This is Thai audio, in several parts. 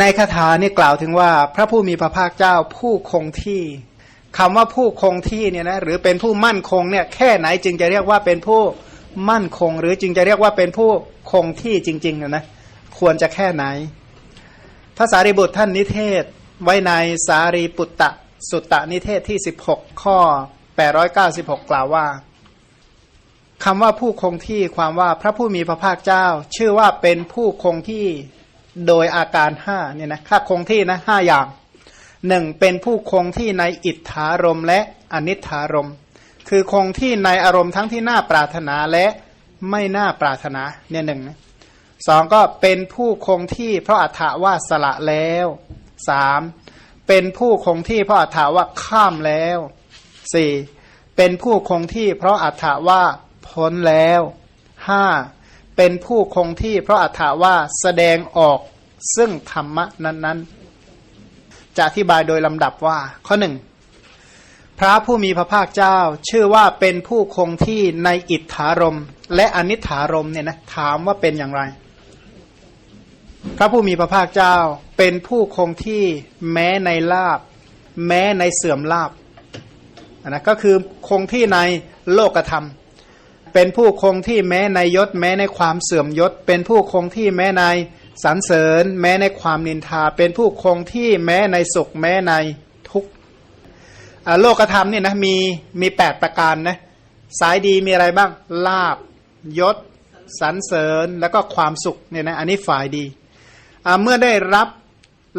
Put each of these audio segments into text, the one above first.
ในคาถานี่กล่าวถึงว่า พระผู้มีพระภาคเจ้าผู้คงที่คำว่าผู้คงที่เนี่ยนะหรือเป็นผู้มั่นคงเนี่ยแค่ไหนจึงจะเรียกว่าเป็นผู้มั่นคง หรือจึงจะเรียกว่าเป็นผู้คงที่จริงๆนะควรจะแค่ไหนพระสารีบุตรท่านนิเทศไว้ในสารีปุตตะสุตตะนิเทศที่ 16 ข้อ 896 กล่าวว่าคำว่าผู้คงที่ความว่าพระผู้มีพระภาคเจ้า ชื่อว่าเป็นผู้คงที่ โดยอาการห้าเนี่ยนะค่าคงที่นะห้าอย่างหนึ่งเป็นผู้คงที่ในอิทธารมและอนิธารม คือคงที่ในอารมณ์ทั้งที่น่าปรารถนาและไม่น่าปรารถนาเนี่ยหนึ่งนะสองก็เป็นผู้คงที่เพราะอัฏฐว่าสละแล้วสามเป็นผู้คงที่เพราะอัฏฐว่าข้ามแล้วสี่เป็นผู้คงที่เพราะอัฏฐว่าพ้นแล้วห้า เป็นผู้คงที่เพราะอัฏฐว่าแสดงออกซึ่งธรรมะนั้น ๆ จะอธิบายโดยลำดับว่า ข้อหนึ่งพระผู้มีพระภาคเจ้า ชื่อว่าเป็นผู้คงที่ในอิทธารมและอนิถารมเนี่ยนะถามว่าเป็นอย่างไร พระผู้มีพระภาคเจ้าเป็นผู้คงที่แม้ในลาบ แม้ในเสื่อมลาบนะก็คือคงที่ในโลกธรรม เป็นผู้คงที่แม้ในยศ แม้ในความเสื่อมยศ เป็นผู้คงที่แม้ในสรรเสริญ แม้ในความนินทา เป็นผู้คงที่แม้ในสุขแม้ในทุกโลกธรรมเนี่ยนะมีมีแปดประการนะสายดีมีอะไรบ้างลาบยศสรรเสริญแล้วก็ความสุขเนี่ยนะอันนี้ฝ่ายดีเมื่อได้รับ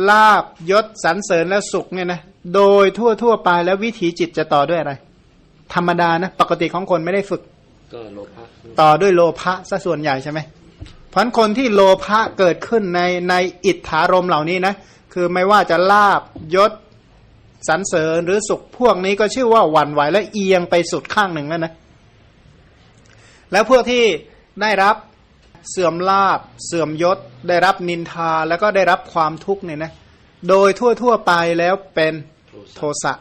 ลาบยศสรรเสริญและสุขเนี่ยนะโดยทั่วทั่วไปแล้ววิถีจิตจะต่อด้วยอะไร ธรรมดานะปกติของคนไม่ได้ฝึก ก็โลภะต่อด้วยโลภะซะส่วนใหญ่ใช่ไหมเพราะฉะนั้นคนที่โลภะเกิดขึ้นในในอิทธารมเหล่านี้นะคือไม่ว่าจะลาบยศสรรเสริญหรือสุขพวกนี้ก็ชื่อว่าหวั่นไหวและเอียงไปสุดข้างหนึ่งแล้วนะ แล้วพวกที่ได้รับเสื่อมลาบ เสื่อมยศ ได้รับนินทาแล้วก็ได้รับความทุกข์เนี่ยนะโดยทั่วทั่วๆไปแล้วเป็นโทสะสะ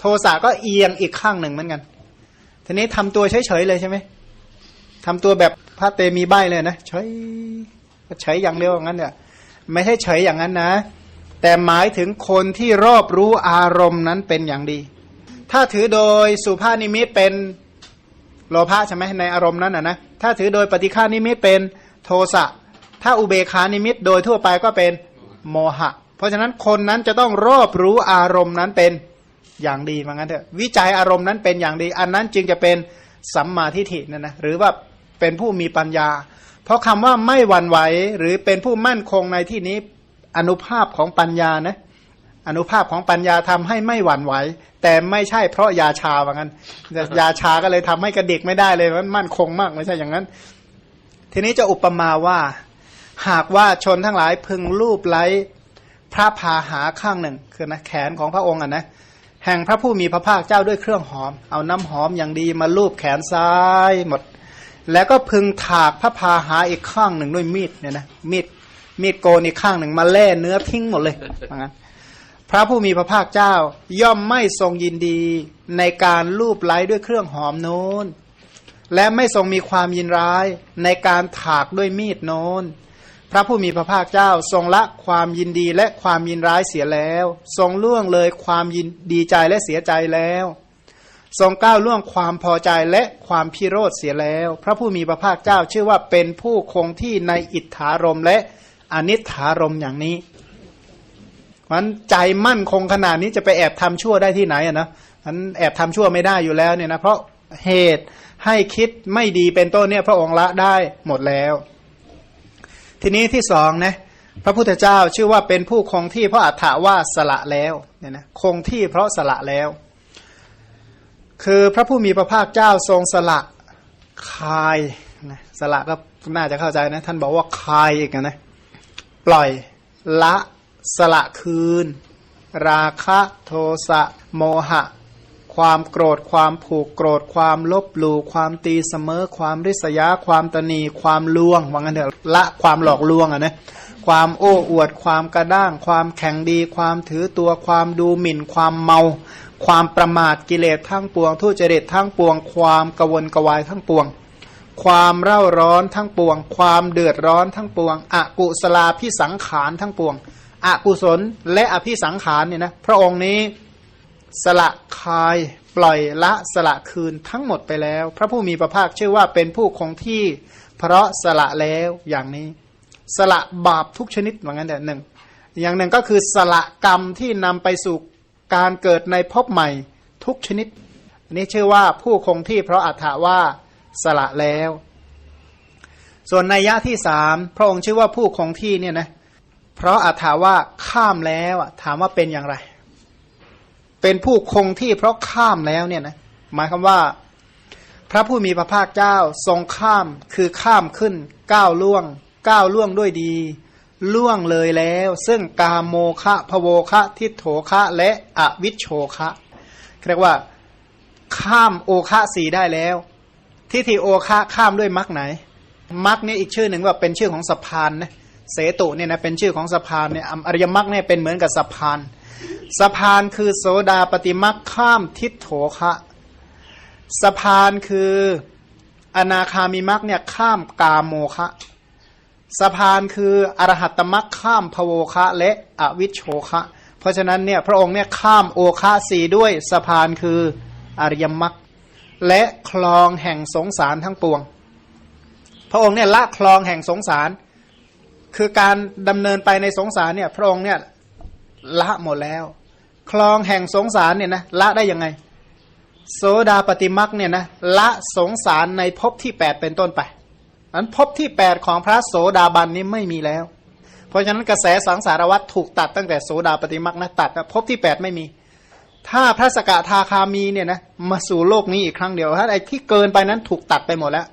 โทสะก็เอียงอีกข้างหนึ่งเหมือนกัน ทีนี้ทำตัวเฉยๆเลยใช่ไหมทำตัวแบบพระเตมีใบเลยนะเฉยเฉยอย่างเดียวอย่างนั้นเนี่ยไม่ใช่เฉยอย่างนั้นนะ แต่หมายถึงคนที่รอบรู้อารมณ์นั้นเป็นอย่างดี ถ้าถือโดยสุภาพนิมิตเป็นโลภะใช่ไหมในอารมณ์นั้นนะนะถ้าถือโดยปฏิฆานิมิตเป็นโทสะถ้าอุเบคานิมิตโดยทั่วไปก็เป็นโมหะ เพราะฉะนั้นคนนั้นจะต้องรอบรู้อารมณ์นั้นเป็น อย่างดีว่างั้นเถอะวิจัยอารมณ์นั้นเป็นอย่างดี อันนั้นจึงจะเป็นสัมมาทิฏฐินั่นนะหรือว่าเป็นผู้มีปัญญา เพราะคำว่าไม่หวั่นไหวหรือเป็นผู้มั่นคงในที่นี้อนุภาพของปัญญานะอนุภาพของปัญญาทำให้ไม่หวั่นไหว แต่ไม่ใช่เพราะยาชาว่างั้นยาชาก็เลยทำให้กระเดิกไม่ได้เลยมันมั่นคงมากไม่ใช่อย่างนั้น ทีนี้จะอุปมาว่า หากว่าชนทั้งหลายพึงรูปไล้พระพาหาข้างหนึ่ง คือนะแขนของพระองค์อะนะ แห่งพระผู้มีพระภาคเจ้าด้วยเครื่องหอม เอาน้ำหอมอย่างดีมาลูบแขนซ้ายหมด แล้วก็พึงถากพระพาหาอีกข้างหนึ่งด้วยมีดเนี่ยนะมีดมีดโกนอีกข้างหนึ่งมาแล่เนื้อทิ้งหมดเลยว่างั้นพระผู้มีพระภาคเจ้า ย่อมไม่ทรงยินดีในการลูบไล้ด้วยเครื่องหอมโน้น และไม่ทรงมีความยินร้ายในการถากด้วยมีดโน้น พระผู้มีพระภาคเจ้าทรงละความยินดีและความยินร้ายเสียแล้ว ทรงล่วงเลยความยินดีใจและเสียใจแล้ว ทรงก้าวล่วงความพอใจและความพิโรธเสียแล้ว พระผู้มีพระภาคเจ้าชื่อว่าเป็นผู้คงที่ในอิทธารมและอนิถารมอย่างนี้มันใจมั่นคงขนาดนี้จะไปแอบทำชั่วได้ที่ไหนอะนะมันแอบทำชั่วไม่ได้อยู่แล้วเนี่ยนะเพราะเหตุให้คิดไม่ดีเป็นต้นเนี่ยพระองค์ละได้หมดแล้ว ทีนี้ที่สองนะพระพุทธเจ้าชื่อว่าเป็นผู้คงที่เพราะอัฏฐว่าสละแล้วเนี่ยนะคงที่เพราะสละแล้ว คือพระผู้มีพระภาคเจ้าทรงสละคายนะสละก็น่าจะเข้าใจนะ ท่านบอกว่าคายอีกนะปล่อยละสละคืน ราคะโทสะโมหะ ความโกรธความผูกโกรธความลบหลู่ความตีเสมอ ความริษยา ความตนีความลวงว่างั้นเถอะละความหลอกลวงอะนะความโอ้อวด ความกระด้าง ความแข็งดี ความถือตัวความดูหมิ่น ความเมา ความประมาทกิเลสทั้งปวง ทุจริตทั้งปวง ความกวนกวายทั้งปวง ความเร่าร้อนทั้งปวง ความเดือดร้อนทั้งปวงอกุศลาพิสังขารทั้งปวงอกุศลและอภิสังขารเนี่ยนะพระองค์นี้ สละคายปล่อยละสละคืนทั้งหมดไปแล้ว พระผู้มีพระภาคชื่อว่าเป็นผู้คงที่ เพราะสละแล้วอย่างนี้ สละบาปทุกชนิดว่างั้นแต่หนึ่งอย่างหนึ่งก็คือสละกรรมที่นำไปสู่การเกิดในภพใหม่ทุกชนิดอันนี้ชื่อว่าผู้คงที่เพราะอัฏฐว่าสละแล้ว ส่วนในยะที่สามพระองค์ชื่อว่าผู้คงที่เนี่ยนะเพราะอัฏฐว่าข้ามแล้วถามว่าเป็นอย่างไร เป็นผู้คงที่เพราะข้ามแล้วเนี่ยนะหมายคำว่า พระผู้มีพระภาคเจ้าทรงข้ามคือข้ามขึ้นก้าวล่วงก้าวล่วงด้วยดี ล่วงเลยแล้ว ซึ่งกาโมคะพโวคะ ทิโถคะและอวิชโชคะเรียกว่า ข้ามโอคะสีได้แล้ว ทิฏฐิโอคะข้ามด้วยมรคไหนมรรคเนี่ยอีกชื่อหนึ่งว่าเป็นชื่อของสะพานนะเสตุเนี่ยนะเป็นชื่อของสะพานเนี่ยอริยมรรคเนี่ยเป็นเหมือนกับสะพาน สะพานคือโสดาปฏิมรรคข้ามทิฏโถคะสะพานคืออนาคามิมรรคเนี่ยข้ามกาโมคะสะพานคืออรหัตตมรรคข้ามพโวคะและอวิชโชคะ เพราะฉะนั้นเนี่ยพระองค์เนี่ยข้ามโอคะสีด้วยสะพานคืออริยมรรคและคลองแห่งสงสารทั้งปวง พระองค์เนี่ยละคลองแห่งสงสาร คือการดำเนินไปในสงสารเนี่ยพระองค์เนี่ย ละหมดแล้ว คลองแห่งสงสารเนี่ยนะละได้ยังไง โสดาปฏิมักเนี่ยนะละสงสารในภพที่แปดเป็นต้นไปอันภพที่แปดของพระโสดาบันนี้ไม่มีแล้ว เพราะฉะนั้นกระแสสังสารวัตรถูกตัดตั้งแต่โสดาปฏิมักนะตัดนะภพที่แปดไม่มี ถ้าพระสกทาคามีเนี่ยนะมาสู่โลกนี้อีกครั้งเดียวถ้าไอ้ที่เกินไปนั้นถูกตัดไปหมดแล้ว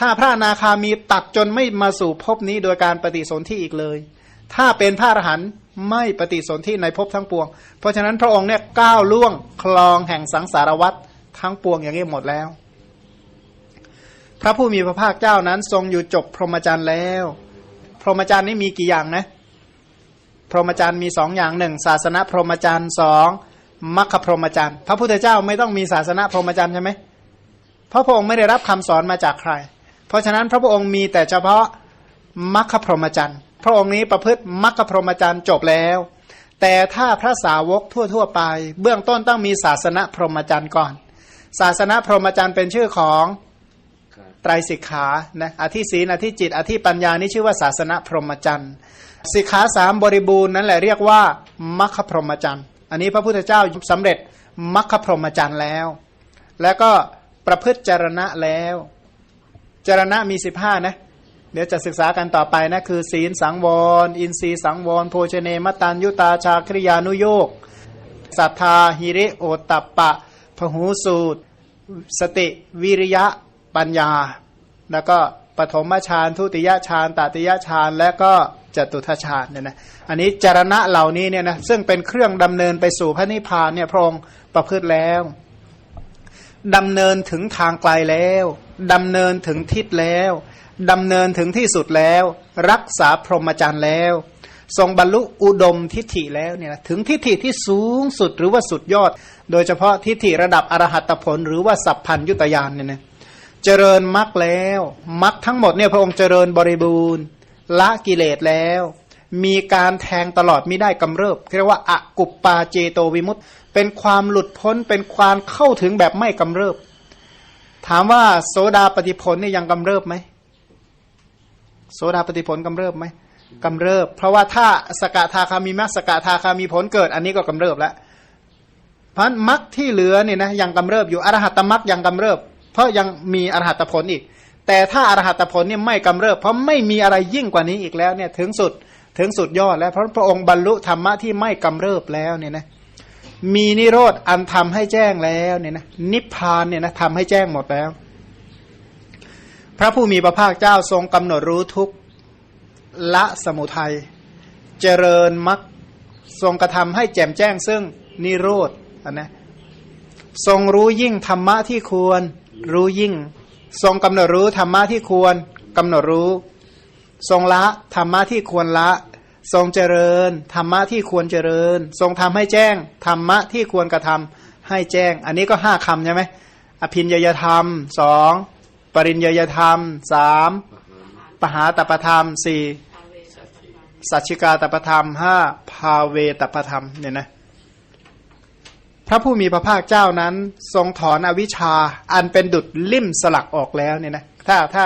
ถ้าพระนาคามีตัดจนไม่มาสู่ภพนี้โดยการปฏิสนธิอีกเลย ถ้าเป็นพระอรหันต์ ไม่ปฏิสนธิในภพทั้งปวง เพราะฉะนั้นพระองค์เนี่ยก้าวล่วงคลองแห่งสังสารวัตรทั้งปวงอย่างนี้หมดแล้ว พระผู้มีพระภาคเจ้านั้นทรงอยู่จบพรหมจรรย์แล้ว พรหมจรรย์นี่มีกี่อย่างนะ พรหมจรรย์มีสองอย่างหนึ่งศาสนาพรหมจรรย์สองมัคคพรหมจรรย์พระพุทธเจ้าไม่ต้องมีศาสนาพรหมจรรย์ใช่ไหมเพราะพระองค์ไม่ได้รับคำสอนมาจากใคร เพราะฉะนั้นพระพองค์มีแต่เฉพาะมัคคพรหมจรรย์ ระองค์นี้ประพฤติมัคคพรหมจรรย์จบแล้ว แต่ถ้าพระสาวกทั่ว ๆ ไป เบื้องต้นต้องมีศาสนาพรหมจรรย์ก่อน ศาสนาพรหมจรรย์เป็นชื่อของไตรสิกขานะอธิศีนอธิจิต อธิปัญญานี่ชื่อว่าศาสนาพรหมจรรย์สิกขาสามบริบูรณ์นั่นแหละเรียกว่ามัคคพรหมจรรย์อันนี้พระพุทธเจ้าสำเร็จมัคคพรหมจรรย์แล้ว แล้วก็ประพฤติจรณะแล้ว จรณะมีสิบห้านะ ดี๋ยวจะศึกษากันต่อไปนะคือ ศีลสังวร อินทรีย์สังวร โภชเนมตันยุตาชาคริยานุโยกศรัทธาหิริโอตตัปปะพหูสูตร สติวิริยะปัญญา แล้วก็ปฐมฌานทุติยฌานตติยฌานและก็จตุทฌานเนี่ยนะอันนี้จารณะเหล่านี้เนี่ยนะซึ่งเป็นเครื่องดำเนินไปสู่พระนิพพานเนี่ยพระองค์ประพฤติแล้วดำเนินถึงทางไกลแล้วดำเนินถึงทิศแล้ว ดำเนินถึงที่สุดแล้ว รักษาพรหมจรรย์แล้ว ทรงบรรลุอุดมทิฏฐิแล้วเนี่ยถึงทิฏฐิที่สูงสุดหรือว่าสุดยอด โดยเฉพาะทิฏฐิระดับอรหัตผล หรือว่าสัพพัญยุตยานเนี่ยนะเจริญมรรคแล้วมรรคทั้งหมดเนี่ยพระองค์เจริญบริบูรณ์ ละกิเลสแล้ว มีการแทงตลอดไม่ได้กำเริบเรียกว่าอากุปปาเจโตวิมุตเป็นความหลุดพ้นเป็นความเข้าถึงแบบไม่กำเริบ ถามว่าโสดาปฏิผลนี่ยยังกำเริบไหม โสดาปฏิผลกำเริบไหมกำเริบ เพราะว่าถ้าสกทาคามีมรรคสกทาคามีผลเกิด อันนี้ก็กำเริบแล้วเพราะมรรคที่เหลือเนี่ยนะยังกำเริบอยู่อรหัตมรรคยังกำเริบ เพราะยังมีอรหัตผลอีก แต่ถ้าอรหัตผลเนี่ยไม่กำเริบ เพราะไม่มีอะไรยิ่งกว่านี้อีกแล้วเนี่ยถึงสุดถึงสุดยอดแล้วเพราะพระองค์บรรลุธรรมะที่ไม่กำเริบแล้วเนี่ยนะมีนิโรธอันทำให้แจ้งแล้วเนี่ยนะนิพพานเนี่ยนะทำให้แจ้งหมดแล้ว พระผู้มีพระภาคเจ้าทรงกำหนดรู้ทุกละสมุทัย เจริญมรรคทรงกระทำให้แจ่มแจ้งซึ่งนิโรธนนะทรงรู้ยิ่งธรรมะที่ควรรู้ยิ่ง ทรงกำหนดรู้ธรรมะที่ควรกำหนดรู้ ทรงละธรรมะที่ควรละ ทรงเจริญธรรมะที่ควรเจริญ ทรงทำให้แจ้งธรรมะที่ควรกระทำให้แจ้ง อันนี้ก็ห้าคำใช่ไหมอภินยยธรรมสอง ปริญญยธรรมสามปหาตปธรรมสี่สัจจิกาตประธรรมห้าภาเวตประธรรมเนี่ยนะพระผู้มีพระภาคเจ้านั้น ทรงถอนอวิชชาอันเป็นดุดลิ่มสลักออกแล้วเนี่ยนะถ้าถ้า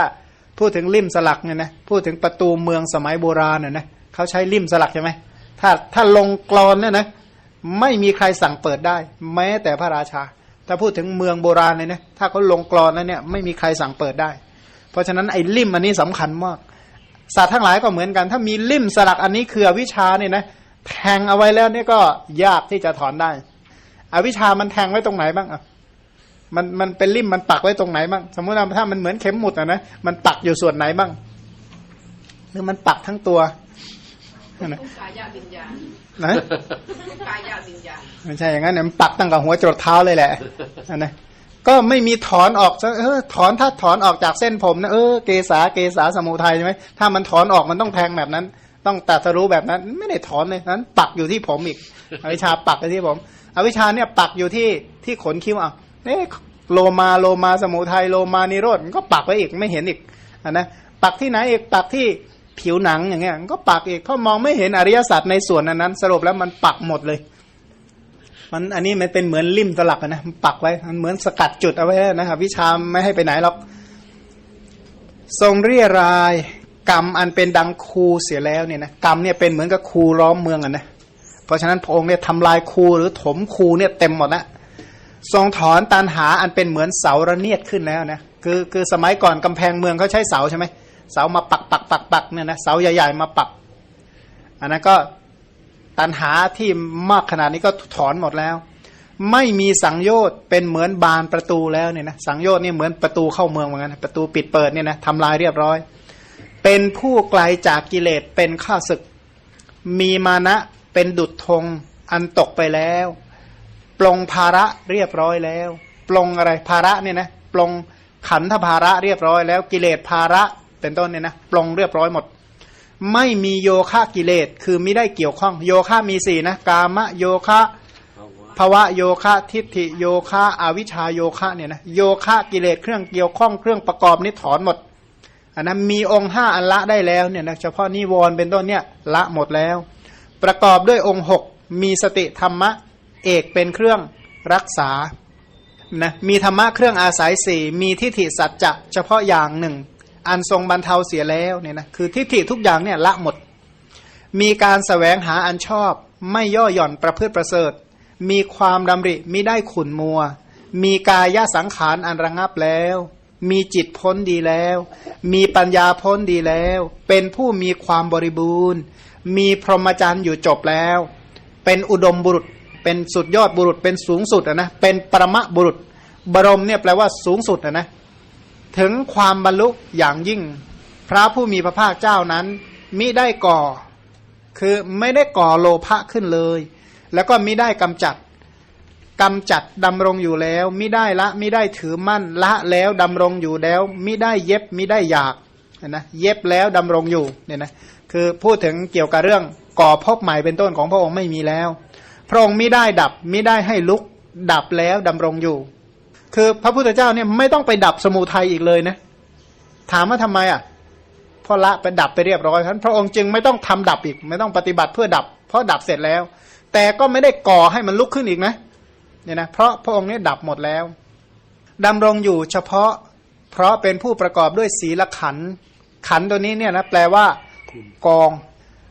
พูดถึงลิ่มสลักเนี่ยนะพูดถึงประตูเมืองสมัยโบราณเนี่ยนะเขาใช้ลิ่มสลักใช่ไหมถ้าถ้าลงกรอนเนี่ยนะไม่มีใครสั่งเปิดได้ แม้แต่พระราชา ถ้าพูดถึงเมืองโบราณเลยนะถ้าเขาลงกรอนแล้วเนี่ยไม่มีใครสั่งเปิดได้ เพราะฉะนั้นไอ้ลิ่มอันนี้สำคัญมากสัตว์ทั้งหลายก็เหมือนกัน ถ้ามีลิ่มสลักอันนี้คืออวิชาเนี่ยนะแทงเอาไว้แล้วเนี่ยก็ยากที่จะถอนได้ อวิชชามันแทงไว้ตรงไหนบ้างอะมันมันเป็นลิ่มมันปักไว้ตรงไหนบ้างสมมติว่าถ้ามันเหมือนเข็มหมุดอะนะมันปักอยู่ส่วนไหนบ้างหรือมันปักทั้งตัว นะทุกกายะวิญญาณนะทุกกายะวิญญาณไม่ใช่อย่างนั้นเนี่ยมันปักตั้งแต่หัวจรดเท้าเลยแหละอันนะก็ไม่มีถอนออกซะเออถอนถ้าถอนออกจากเส้นผมนะเออเกษาเกษาสมุทัยใช่ไหมถ้ามันถอนออกมันต้องแทงแบบนั้น ต้องตัดสรู้แบบนั้น ไม่ได้ถอนเลยนั้น ปักอยู่ที่ผมอีก อวิชชาปักอยู่ที่ผม อวิชชาเนี่ยปักอยู่ที่ที่ขนคิ้วอะเอ๊ะโลมาโลมาสมุทัยโลมานิโรธมันก็ปักไว้อีกไม่เห็นอีกอันนะปักที่ไหนอีกปักที่ ผิวหนังอย่างเงี้ยมันก็ปักอีกเพราะมองไม่เห็นอริยสัจในส่วนนั้นนั้นสรุปแล้วมันปักหมดเลย มันอันนี้มันเป็นเหมือนลิ่มสลักนะมันปักไว้มันเหมือนสกัดจุดเอาไว้นะครับวิชาไม่ให้ไปไหนหรอกทรงเรียรายกรรมอันเป็นดังคูเสียแล้วเนี่ยนะกรรมเนี่ยเป็นเหมือนกับคูล้อมเมืองอะนะเพราะฉะนั้นพระองค์เนี่ยทำลายคูหรือถมคูเนี่ยเต็มหมดนะทรงถอนตันหาอันเป็นเหมือนเสาระเนียดขึ้นแล้วนะคือคือสมัยก่อนกำแพงเมืองเขาใช้เสาใช่ไหม เสามาปักปักปักปักเนี่ยนะเสาใหญ่ ๆ มาปัก อันนั้นก็ตันหาที่มากขนาดนี้ก็ถอนหมดแล้ว ไม่มีสังโยชน์เป็นเหมือนบานประตูแล้วเนี่ยนะสังโยชน์นี่เหมือนประตูเข้าเมืองเหมือนกันประตูปิดเปิดเนี่ยนะทำลายเรียบร้อย เป็นผู้ไกลจากกิเลสเป็นข้าศึก มีมานะเป็นดุจธงอันตกไปแล้วปลงภาระเรียบร้อยแล้วปลงอะไรภาระเนี่ยนะปลงขันธภาระเรียบร้อยแล้ว กิเลสภาระ เป็นต้นเนี่ยนะปลงเรียบร้อยหมด ไม่มีโยคะกิเลสคือไม่ได้เกี่ยวข้อง โยคะมีสี่นะกามะโยคะภวะโยคะทิฏฐิโยคะอวิชชาโยคะเนี่ยนะโยคะกิเลสเครื่องเกี่ยวข้องเครื่องประกอบนี่ถอนหมดอันนั้นมีองค์ห้าอันละได้แล้วเนี่ยนะเฉพาะนิวรณ์เป็นต้นเนี่ยละหมดแล้ว ประกอบด้วยองค์หกมีสติธรรมะเอกเป็นเครื่องรักษานะมีธรรมะเครื่องอาศัยสี่มีทิฏฐิสัจจะเฉพาะอย่างหนึ่ง อันทรงบรรเทาเสียแล้วเนี่ยนะคือทิฏฐิทุกอย่างเนี่ยละหมด มีการสแสวงหาอันชอบ ไม่ย่อหย่อนประพฤติประเสริฐ มีความดำริมิได้ขุนมัว มีกายสังขารอันระงับแล้ว มีจิตพ้นดีแล้ว มีปัญญาพ้นดีแล้ว เป็นผู้มีความบริบูรณ์ มีพรหมจรรย์อยู่จบแล้ว เป็นอุดมบุรุษ เป็นสุดยอดบุรุษ เป็นสูงสุดอะนะ เป็นประมะบุรุษ บรมเนี่ยแปลว่าสูงสุดอะนะ ถึงความบรรลุอย่างยิ่ง พระผู้มีพระภาคเจ้านั้น มิได้ก่อ คือไม่ได้ก่อโลภะขึ้นเลย แล้วก็มิได้กำจัดกำจัดดำรงอยู่แล้วมิได้ละมิได้ถือมั่นละแล้วดำรงอยู่แล้วมิได้เย็บมิได้อยากนะเย็บแล้วดำรงอยู่เนี่ยนะคือพูดถึงเกี่ยวกับเรื่องก่อพบใหม่เป็นต้นของพระองค์ไม่มีแล้ว พระองค์มิได้ดับมิได้ให้ลุกดับแล้วดำรงอยู่ คือพระพุทธเจ้าเนี่ยไม่ต้องไปดับสมุทัยอีกเลยนะ ถามว่าทำไมอะเพราะละไปดับไปเรียบร้อยท่านพระองค์จึงไม่ต้องทำดับอีก ไม่ต้องปฏิบัติเพื่อดับ เพราะดับเสร็จแล้ว แต่ก็ไม่ได้ก่อให้มันลุกขึ้นอีกนะเนี่ยนะเพราะพระองค์เนี่ยดับหมดแล้วดำรงอยู่เฉพาะ เพราะเป็นผู้ประกอบด้วยศีลขัน ขันตัวนี้เนี่ยนะแปลว่ากอง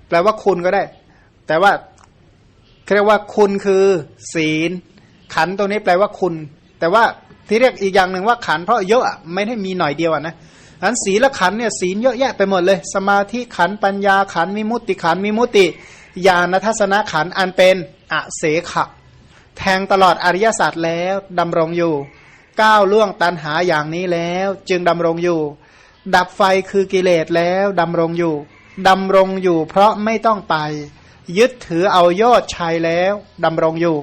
แปลว่าคุณก็ได้ แต่ว่าเรียกว่าคุณคือ ศีล ขันตัวนี้แปลว่าคุณ แต่ว่า ที่เรียกอีกอย่างหนึ่งว่าขันเพราะเยอะไม่ได้มีหน่อยเดียวนะนั้นศีละขันเนี่ยศีลเยอะแยะไปหมดเลย สมาธิขันปัญญาขันมิมุติขันมิมุติญาณทัศนขันอันเป็นอเสขะแทงตลอดอริยศาสตร์แล้วดำรงอยู่ก้าวล่วงตันหาอย่างนี้แล้ว จึงดำรงอยู่ ดับไฟคือกิเลสแล้วดำรงอยู่ดำรงอยู่ เพราะไม่ต้องไป ยึดถือเอายอดชัยแล้วดำรงอยู่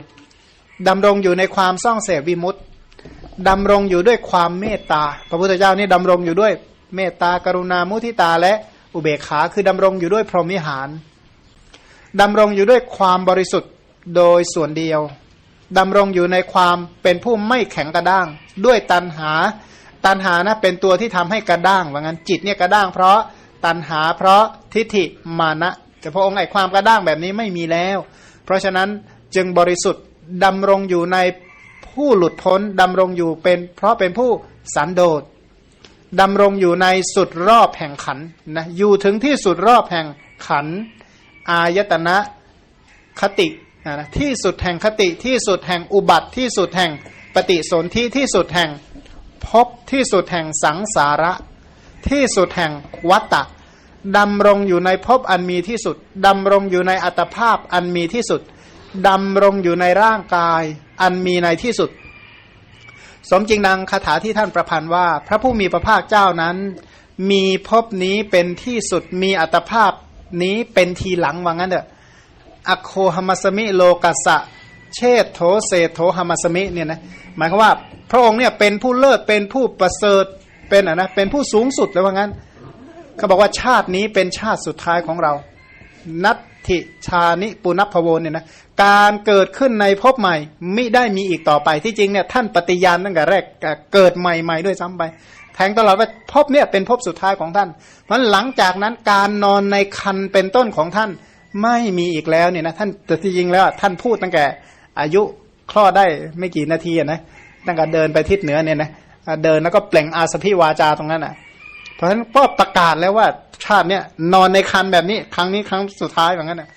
ดำรงอยู่ในความซ่องเสพวิมุตติ ดำรงอยู่ด้วยความเมตตา พระพุทธเจ้านี่ดำรงอยู่ด้วยเมตตากรุณามุทิตาและอุเบกขาคือดำรงอยู่ด้วยพรหมิหารดำรงอยู่ด้วยความบริสุทธิ์โดยส่วนเดียวดำรงอยู่ในความเป็นผู้ไม่แข็งกระด้าง ด้วยตันหา ตันหานะเป็นตัวที่ทำให้กระด้างว่างั้นจิตเนี่ยกระด้าง เพราะตันหาเพราะทิฏฐิมานะแต่พระองค์ไอความกระด้างแบบนี้ไม่มีแล้ว เพราะฉะนั้นจึงบริสุทธิ์ดำรงอยู่ใน ผู้หลุดพ้นดำรงอยู่เป็น เพราะเป็นผู้สันโดษดำรงอยู่ในสุดรอบแห่งขันนะอยู่ถึงที่สุดรอบแห่งขัน อายตนะคตินะที่สุดแห่งคติที่สุดแห่งอุบัติที่สุดแห่งปฏิสนธิที่สุดแห่งภพที่สุดแห่งสังสาระ ที่สุดแห่งวัตตะดำรงอยู่ในภพอันมีที่สุด ดำรงอยู่ในอัตภาพอันมีที่สุด ดำรงอยู่ในร่างกาย อันมีในที่สุด สมจริงดังคาถาที่ท่านประพันธ์ว่า พระผู้มีพระภาคเจ้านั้น มีภพนี้เป็นที่สุดมีอัตภาพนี้เป็นทีหลังว่างั้นเถอะอโคหมัสมิโลกัสะเชษโถเศโถหมัสมิเนี่ยนะหมายความว่า พระองค์เนี่ยเป็นผู้เลิศเป็นผู้ประเสริฐเป็นอะนะเป็นผู้สูงสุดเลยว่างั้นเขาบอกว่าชาตินี้เป็นชาติสุดท้ายของเรา นัต ถิชานิปุณพโวนเนี่ยนะการเกิดขึ้นในภพใหม่มิได้มีอีกต่อไปที่จริงเนี่ยท่านปฏิญาณตั้งแต่แรกเกิดใหม่ๆด้วยซ้ำไป แทงตลอดว่าภพเนี่ยเป็นภพสุดท้ายของท่าน เพราะหลังจากนั้นการนอนในคันเป็นต้นของท่านไม่มีอีกแล้วเนี่ยนะท่านแต่ที่จริงแล้วท่านพูดตั้งแต่อายุคลอดได้ไม่กี่นาทีนะตั้งแต่เดินไปทิศเหนือเนี่ยนะเดินแล้วก็เปล่งอาสพิวาจาตรงนั้นอะ เพราะฉะนั้นก็ประกาศแล้วว่า ชาติเนี้ยนอนในคันแบบนี้ ครั้งนี้ครั้งสุดท้ายเหมือนกันนะ